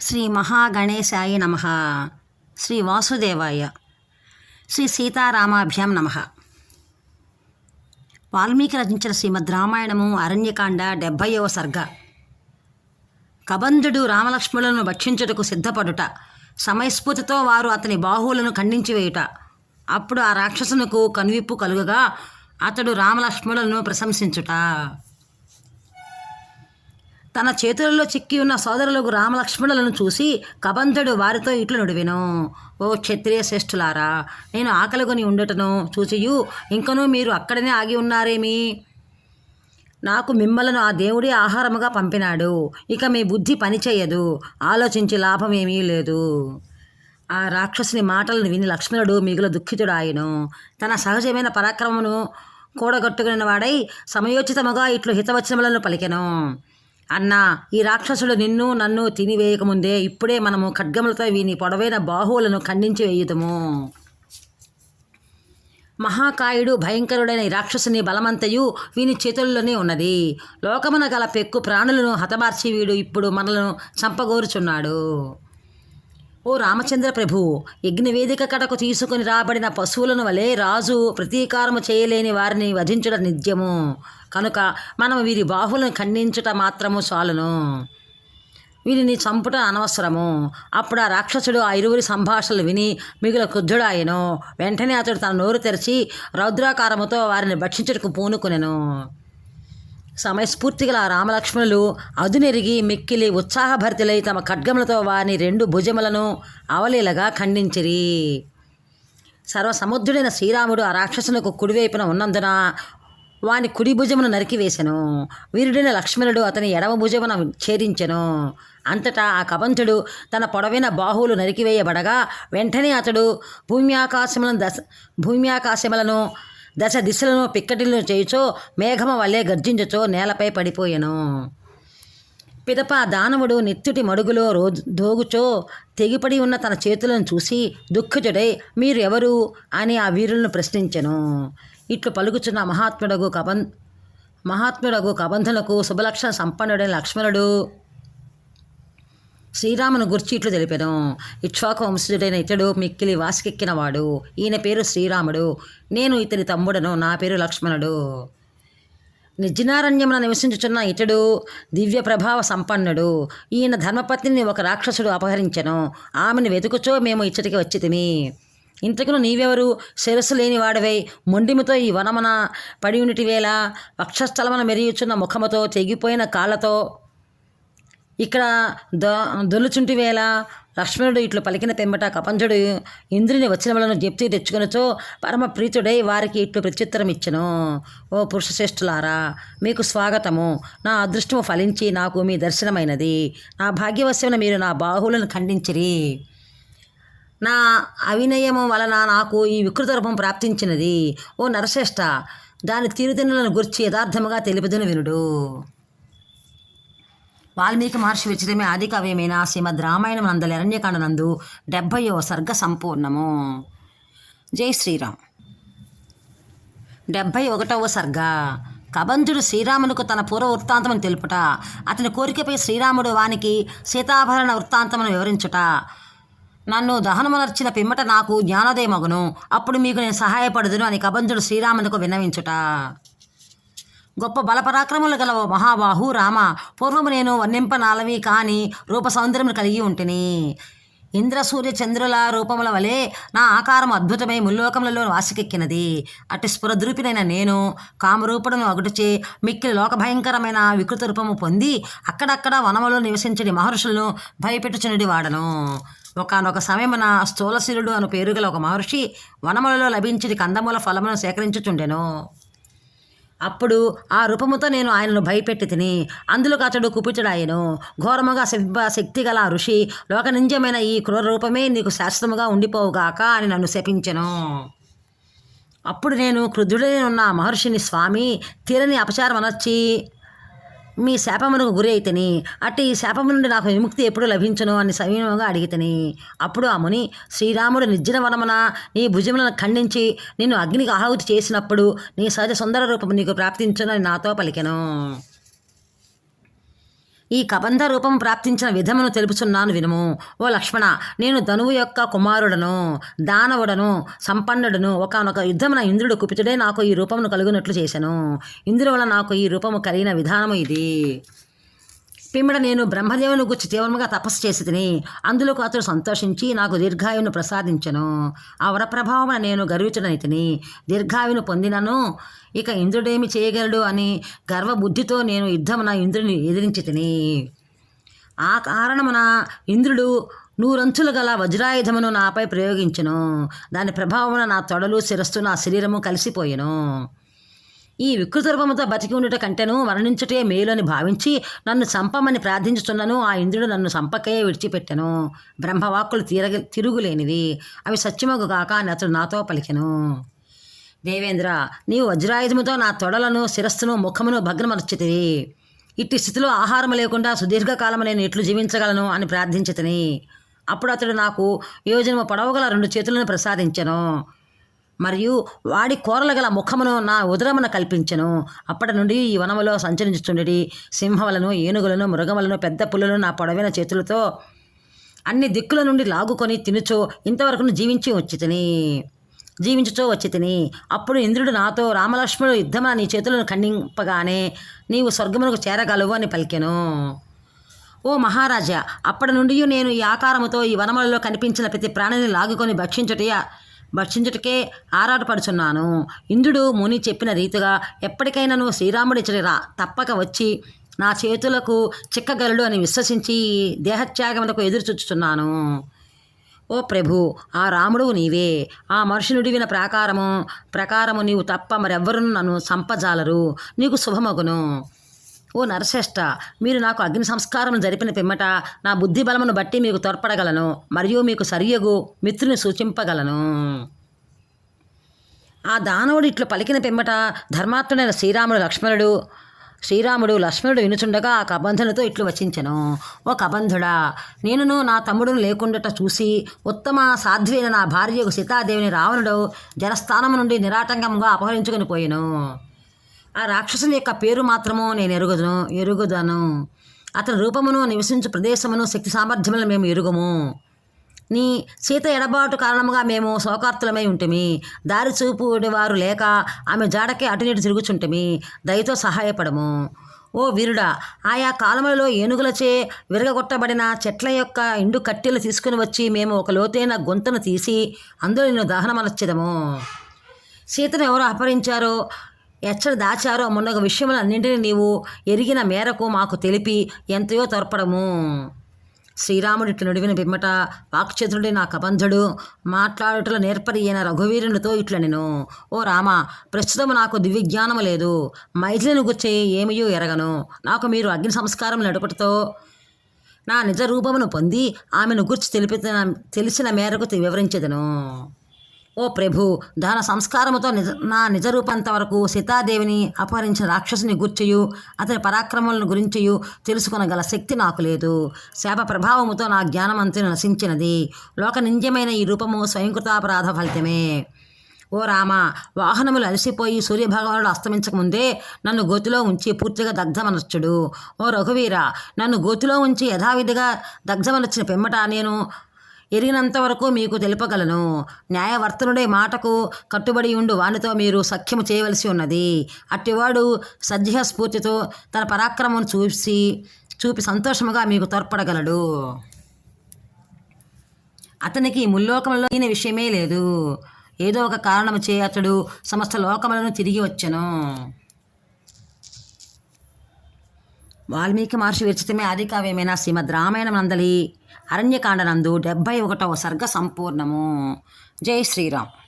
శ్రీ మహాగణేశాయ నమ. శ్రీ వాసుదేవాయ. శ్రీ సీతారామాభ్యాం నమ. వాల్మీకి రచించిన శ్రీమద్ రామాయణము అరణ్యకాండ డెబ్భైవ సర్గ. కబంధుడు రామలక్ష్మణులను భక్షించుటకు సిద్ధపడుట సమయస్ఫూర్తితో వారు అతని బాహువులను ఖండించి వేయుట. అప్పుడు ఆ రాక్షసునకు కనువిప్పు కలుగగా అతడు రామలక్ష్మణులను ప్రశంసించుట. తన చేతులలో చిక్కి ఉన్న సోదరులకు రామలక్ష్మణులను చూసి కబంధుడు వారితో ఇట్లు నుడివెను. ఓ క్షత్రియ శ్రేష్ఠులారా నేను ఆకలిగొని ఉండటను చూచియు ఇంకనూ మీరు అక్కడనే ఆగి ఉన్నారేమి? నాకు మిమ్మలను ఆ దేవుడే ఆహారముగా పంపినాడు ఇక మీ బుద్ధి పనిచేయదు ఆలోచించి లాభం ఏమీ లేదు. ఆ రాక్షసుని మాటలను విని లక్ష్మణుడు మిగుల దుఃఖితుడాయను. తన సహజమైన పరాక్రమమును కూడగట్టుకుని వాడై సమయోచితముగా ఇట్లు హితవచనములను పలికెను. అన్నా ఈ రాక్షసుడు నిన్ను నన్ను తినివేయకముందే ఇప్పుడే మనము ఖడ్గములతో వీని పొడవైన బాహువులను ఖండించి వేయుదము. మహాకాయుడు భయంకరుడైన ఈ రాక్షసుని బలమంతయు వీని చేతుల్లోనే ఉన్నది. లోకమున గల పెక్కు ప్రాణులను హతమార్చి వీడు ఇప్పుడు మనలను చంపగోరుచున్నాడు. ఓ రామచంద్ర ప్రభు యజ్ఞవేదిక కడకు తీసుకుని రాబడిన పశువులను వలె రాజు ప్రతీకారము చేయలేని వారిని వధించుట నిత్యము. కనుక మనం వీరి బాహులను ఖండించుట మాత్రము చాలును. వీరిని చంపుట అనవసరము. అప్పుడు ఆ రాక్షసుడు ఆ ఇరువురి సంభాషణలు విని మిగుల క్రుద్ధుడాయను వెంటనే అతడు తన నోరు తెరిచి రౌద్రాకారముతో వారిని భక్షించుటకు పూనుకునెను. సమయస్ఫూర్తిగల రామలక్ష్మణులు అదునెరిగి మిక్కిలి ఉత్సాహభరితులై తమ ఖడ్గములతో వారిని రెండు భుజములను అవలీలగా ఖండించిరి. సర్వసముద్రుడైన శ్రీరాముడు ఆ రాక్షసునకు కుడివైపున ఉన్నందున వాని కుడి భుజమును నరికివేశను వీరుడైన లక్ష్మణుడు అతని ఎడమ భుజమున ఛేదించెను. అంతటా ఆ కబంతుడు తన పొడవైన బాహువులు నరికివేయబడగా వెంటనే అతడు భూమ్యాకాశములను దశ భూమ్యాకాశములను దశ దిశలను పిక్కటిలను చేయుచో మేఘమ వల్లే గర్జించుచో నేలపై పడిపోయెను. పిదప దానవుడు నెత్తుటి మడుగులో రోజు దోగుచో తెగిపడి ఉన్న తన చేతులను చూసి దుఃఖితుడై మీరు ఎవరు అని ఆ వీరులను ప్రశ్నించెను. ఇట్లు పలుకుచున్న మహాత్ముడగు కబన్ మహాత్ముడగు కబంధులకు శుభలక్షణ సంపన్నుడైన లక్ష్మణుడు శ్రీరామును గుర్చి ఇట్లు తెలిపెను. ఇక్ష్వాకు వంశుడైన ఇతడు మిక్కిలి వాసికెక్కినవాడు. ఈయన పేరు శ్రీరాముడు. నేను ఇతని తమ్ముడను. నా పేరు లక్ష్మణుడు. నిర్జనారణ్యమున నివసించుచున్న ఇతడు దివ్య ప్రభావ సంపన్నుడు. ఈయన ధర్మపత్నిని ఒక రాక్షసుడు అపహరించెను. ఆమెను వెతుకుచో మేము ఇచ్చటికి వచ్చితిమి. ఇంతకును నీవెవరు? శిరస్సు లేని వాడవై మొండిముతో ఈ వనమన పడి ఉండిటి వేళ వక్షస్థలమున మెరియుచున్న ముఖముతో తెగిపోయిన కాళ్ళతో ఇక్కడ దొ దొల్లుచుంటి వేళ లక్ష్మణుడు ఇట్లు పలికిన పెంబట కపంజుడు ఇంద్రుని వచనములను జప్తి తెచ్చుకొనుచో పరమ ప్రీతుడై వారికి ఇట్లు ప్రత్యుత్తరం ఇచ్చను ఓ పురుషశ్రేష్ఠులారా మీకు స్వాగతము. నా అదృష్టము ఫలించి నాకు మీ దర్శనమైనది. నా భాగ్యవశమున మీరు నా బాహువులను ఖండించిరి. నా అవినయము వలన నాకు ఈ వికృత రూపం ప్రాప్తించినది. ఓ నరశ్రేష్ఠ దాని తీరుతెన్నులను గుర్చి యథార్థముగా తెలుపుదును వినుడు. వాల్మీకి మహర్షి విచితమే ఆది కవ్యమైన శ్రీమద్ రామాయణం నందల అరణ్యకాండనందు డెబ్భయో సర్గ సంపూర్ణము. జై శ్రీరామ్. డెబ్భై ఒకటవ సర్గ. కబంధుడు శ్రీరామునకు తన పూర్వ వృత్తాంతమును తెలుపుట అతని కోరికపై శ్రీరాముడు వానికి సీతాభరణ వృత్తాంతమును వివరించుట. నన్ను దహనమునర్చిన పిమ్మట నాకు జ్ఞానోదయమగును అప్పుడు మీకు నేను సహాయపడదును అని కబంధుడు శ్రీరామునకు విన్నవించుట. గొప్ప బలపరాక్రములు గల మహాబాహు రామ పూర్వము నేను వర్ణింపనాలవి కాని రూప సౌందర్యమును కలిగి ఉంటిని. ఇంద్ర సూర్య చంద్రుల రూపముల వలె నా ఆకారం అద్భుతమై ముల్లోకములలో వాసికెక్కినది. అటు స్ఫురద్రూపినైన నేను కామరూపుడును అగుటచే మిక్కిలి లోకభయంకరమైన వికృత రూపము పొంది అక్కడక్కడ వనములో నివసించడి మహర్షులను భయపెట్టుచునడి వాడను. ఒకనొక సమయమున స్థూలశిరుడు అను పేరు గల ఒక మహర్షి వనములలో లభించడి కందమూల ఫలమును సేకరించుచుండెను. అప్పుడు ఆ రూపముతో నేను ఆయనను భయపెట్టి తిని అందులోకి అతడు కుపించడాయను ఘోరముగా శివ శక్తి గల ఋషి లోకనింజమైన ఈ క్రూర రూపమే నీకు శాశ్వతముగా ఉండిపోవుగాక అని నన్ను శపించెను. అప్పుడు నేను క్రుద్ధుడై ఉన్న మహర్షిని స్వామి తీరని అపచారం అనర్చి మీ శాపమునకు గురి అయితని. అట్టి ఈ శాపము నుండి నాకు విముక్తి ఎప్పుడు లభించను అని సమీనంగా అడిగితని. అప్పుడు ఆ ముని శ్రీరాముడు నిర్జన వనమున నీ భుజములను ఖండించి నిన్ను అగ్నికి ఆహుతి చేసినప్పుడు నీ సహజ సుందర రూపం నీకు ప్రాప్తించును అని నాతో పలికెను. ఈ కబంధ రూపం ప్రాప్తించిన విధమును తెలుపుచున్నాను వినుము. ఓ లక్ష్మణ నేను ధనువు యొక్క కుమారుడను దానవుడను సంపన్నుడను ఒకనొక యుద్ధమున ఇంద్రుడు కుపితుడే నాకు ఈ రూపమును కలుగునట్లు చేశాను ఇంద్రుడి వల్ల నాకు ఈ రూపము కలిగిన విధానము ఇది. పిమ్మడ నేను బ్రహ్మదేవుని గురించి తీవ్రముగా తపస్సు చేసి తిని అందులో అతడు సంతోషించి నాకు దీర్ఘాయువును ప్రసాదించను. ఆ వరప్రభావం నేను గర్వించడనైతిని దీర్ఘాయువును పొందినను. ఇక ఇంద్రుడేమి చేయగలడు అని గర్వబుద్ధితో నేను యుద్ధమున ఇంద్రుని ఎదిరించి తిని ఆ కారణమున ఇంద్రుడు నూరంచులు గల వజ్రాయుధమును నాపై ప్రయోగించెను. దాని ప్రభావమున నా తొడలు శిరస్సు నా శరీరము కలిసిపోయెను. ఈ వికృత రూపముతో బతికి ఉండుట కంటేను మరణించుటే మేలు అని భావించి నన్ను చంపమని ప్రార్థించుచున్నాను ఆ ఇంద్రుడు నన్ను చంపకే విడిచిపెట్టెను. బ్రహ్మవాక్కులు తీరగ తిరుగులేనివి అవి సత్యమగు కాక అని అతడు నాతో పలికెను. దేవేంద్ర నీవు వజ్రాయుధముతో నా తొడలను శిరస్సును ముఖమును భగ్నమర్చితివి. ఇట్టి స్థితిలో ఆహారం లేకుండా సుదీర్ఘకాలం నేను ఎట్లు జీవించగలను అని ప్రార్థించితిని. అప్పుడు అతడు నాకు యోజనము పొడవగల రెండు చేతులను ప్రసాదించను. మరియు వాడి కూరలు గల ముఖమును నా ఉదరమున కల్పించను. అప్పటి నుండి ఈ వనములో సంచరించుచుండెడి సింహములను ఏనుగులను మృగములను పెద్ద పులులను నా పొడవైన చేతులతో అన్ని దిక్కుల నుండి లాగుకొని తినుచో ఇంతవరకు జీవించి వచ్చి తిని జీవించుచో వచ్చి తిని అప్పుడు ఇంద్రుడు నాతో రామలక్ష్మణుడు యుద్ధమా నీ చేతులను ఖండింపగానే నీవు స్వర్గమునకు చేరగలవు అని పలికెను. ఓ మహారాజా అప్పటి నుండి నేను ఈ ఆకారముతో ఈ వనములలో కనిపించిన ప్రతి ప్రాణిని లాగుకొని భక్షించుట భక్షించుటకే ఆరాటపడుచున్నాను. ఇంద్రుడు ముని చెప్పిన రీతిగా ఎప్పటికైనాను శ్రీరాముడి రా తప్పక వచ్చి నా చేతులకు చిక్కగలడు అని విశ్వసించి దేహత్యాగములకు ఎదురు ఓ ప్రభు ఆ రాముడు నీవే. ఆ మనుషునుడి విన ప్రాకారము ప్రకారము నీవు తప్ప మరెవ్వరూ నన్ను సంపజాలరు. నీకు శుభమగును. ఓ నరశ్రేష్ట మీరు నాకు అగ్ని సంస్కారం జరిపిన పిమ్మట నా బుద్ధి బలమును బట్టి మీకు తోడ్పడగలను మరియు మీకు సరియగు మిత్రుని సూచింపగలను. ఆ దానవుడు ఇట్లు పలికిన పిమ్మట ధర్మాత్ముడైన శ్రీరాముడు లక్ష్మణుడు శ్రీరాముడు లక్ష్మణుడు వినుచుండగా ఆ కబంధునితో ఇట్లు వచించను. ఓ కబంధుడా నేనును నా తమ్ముడును లేకుండట చూసి ఉత్తమ సాధ్వైన నా భార్యకు సీతాదేవిని రావణుడు జనస్థానం నుండి నిరాటంకంగా అపహరించుకొని పోయాను. ఆ రాక్షసుని యొక్క పేరు మాత్రము నేను ఎరుగుదును ఎరుగుదను. అతని రూపమును నివసించు ప్రదేశమును శక్తి సామర్థ్యములను మేము ఎరుగుము. నీ సీత ఎడబాటు కారణముగా మేము శోకార్తులమై ఉంటుమి. దారి చూపుడేవారు లేక ఆమె జాడకే అటు నీటి దయతో సహాయపడము. ఓ వీరుడా ఆయా కాలములలో ఏనుగులచే విరగగొట్టబడిన చెట్ల యొక్క ఎండు కట్టెలు తీసుకుని వచ్చి మేము ఒక లోతైన గొంతును తీసి అందులో నిన్ను దహనమనర్చెదము. సీతను ఎవరు అపహరించారో ఎచ్చట దాచారో మొన్నొక విషయములన్నింటినీ నీవు ఎరిగిన మేరకు మాకు తెలిపి ఎంతయో తోడ్పడము. శ్రీరాముడు ఇట్లు నడివిన పిమ్మట వాక్చతురుడి నా కబంధుడు మాట్లాడుటలో నేర్పరి అయిన రఘువీరునితో ఇట్ల నేను ఓ రామ ప్రస్తుతం నాకు దివ్యజ్ఞానము లేదు. మైథిలిని గుచ్చే ఏమియో ఎరగను. నాకు మీరు అగ్ని సంస్కారం నడుపుటతో నా నిజ రూపమును పొంది ఆమెను గుర్చి తెలిపిన తెలిసిన మేరకు వివరించదను. ఓ ప్రభు దాన సంస్కారముతో నిజ నా నిజ రూపంత వరకు సీతాదేవిని అపహరించిన రాక్షసుని గుర్చియు అతని పరాక్రమములను గురించియు తెలుసుకునగల శక్తి నాకు లేదు. శాప ప్రభావముతో నా జ్ఞానమంతా నశించినది. లోకనింద్యమైన ఈ రూపము స్వయంకృతాపరాధ ఫలితమే. ఓ రామ వాహనములు అలసిపోయి సూర్యభగవానుడు అస్తమించకముందే నన్ను గోతిలో ఉంచి పూర్తిగా దగ్ధమనర్చుడు. ఓ రఘువీర నన్ను గోతిలో ఉంచి యథావిధిగా దగ్ధమనర్చిన పిమ్మట నేను ఎరిగినంత వరకు మీకు తెలుపగలను. న్యాయవర్తనుడే మాటకు కట్టుబడి ఉండు వానితో మీరు సఖ్యము చేయవలసి ఉన్నది. అట్టివాడు సజ్జహ స్ఫూర్తితో తన పరాక్రమం చూసి చూపి సంతోషముగా మీకు తోడ్పడగలడు. అతనికి ముల్లోకములో ఈయన విషయమే లేదు. ఏదో ఒక కారణము చేయ అతడు సమస్త లోకములను తిరిగి వచ్చెను. వాల్మీకి మహర్షి విరచితమే ఆది కావ్యమైన శ్రీమద్ రామాయణం నందలి. అరణ్యకాండనందు డెబ్భై ఒకటవ సర్గ సంపూర్ణము. జై శ్రీరామ్.